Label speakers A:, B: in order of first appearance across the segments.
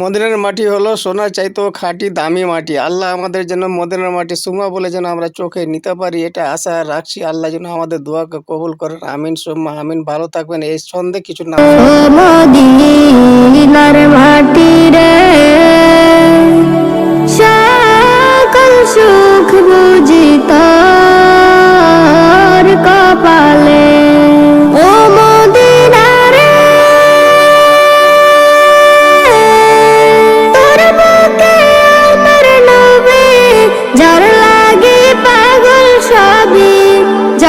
A: মদিনার মাটি হলো সোনার চাইতো খাঁটি, দামি মাটি। আল্লাহ আমাদের যেন মদিনার মাটি সুমা বলে যেন আমরা চোখে নিতে পারি, এটা আশা রাখছি। আল্লাহ যেন আমাদের দোয়াকে কবুল করেন। আমিন সুম্মা, আমিন। ভালো থাকবেন। এই সন্ধে কিছু না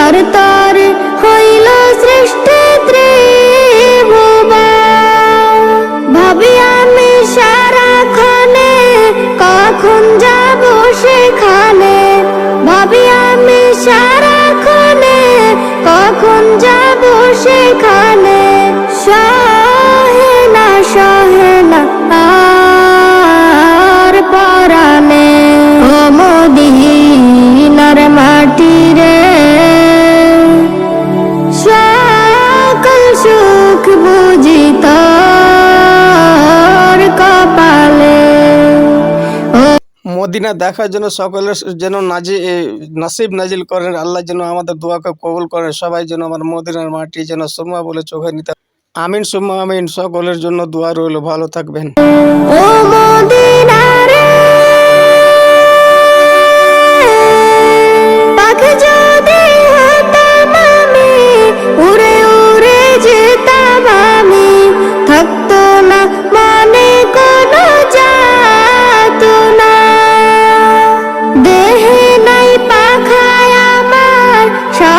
B: যার তর হইল সৃষ্টি ভাবি আমি সারাক্ষণে কখন যাব সেখানে? ভাবি আমি সারাক্ষণে কখন যাব সেখানে?
A: মদিনা দেখার জন্য সকলের যেন নাজি নাসিব নাজিল করেন, আল্লাহ যেন আমাদের দোয়াকে কবুল করেন, সবাই যেন আমার মদিনার মাটি যেন সুমা বলে চোখে নিতে আমিন সুম্মা আমিন। সকলের জন্য দোয়া রইল, ভালো থাকবেন।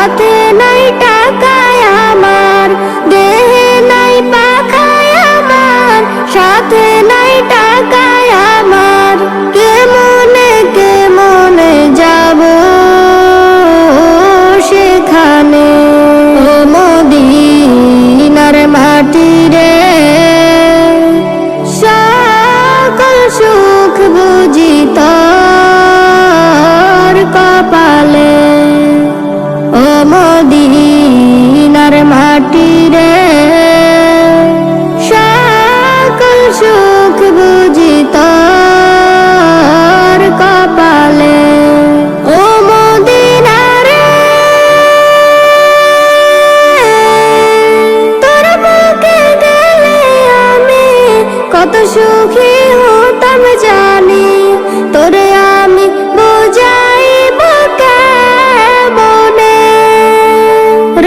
B: সাথে নাই কত সুখী হতাম জানি। তোরে আমি বোঝাই বনে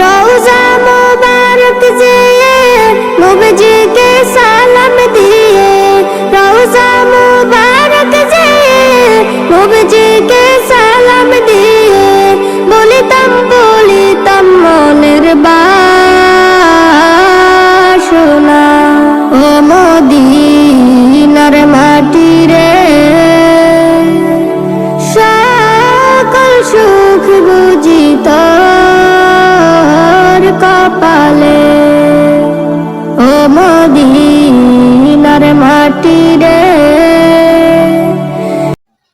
B: রোজা মোবারক যেয়ে নবীজিকে সালাম দিয়ে রোজা মোবারক যেয়ে নবীজিকে মদিনার মাটি রে।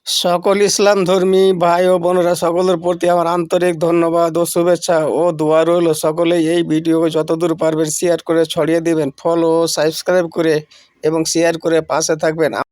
A: সকল ইসলাম ধর্মী ভাই ও বোনেরা, সকলের প্রতি আমার আন্তরিক ধন্যবাদ ও শুভেচ্ছা ও দোয়া রইল। সকলে এই ভিডিওকে যতদূর পারবেন শেয়ার করে ছড়িয়ে দিবেন। ফলো ও সাবস্ক্রাইব করে এবং শেয়ার করে পাশে থাকবেন।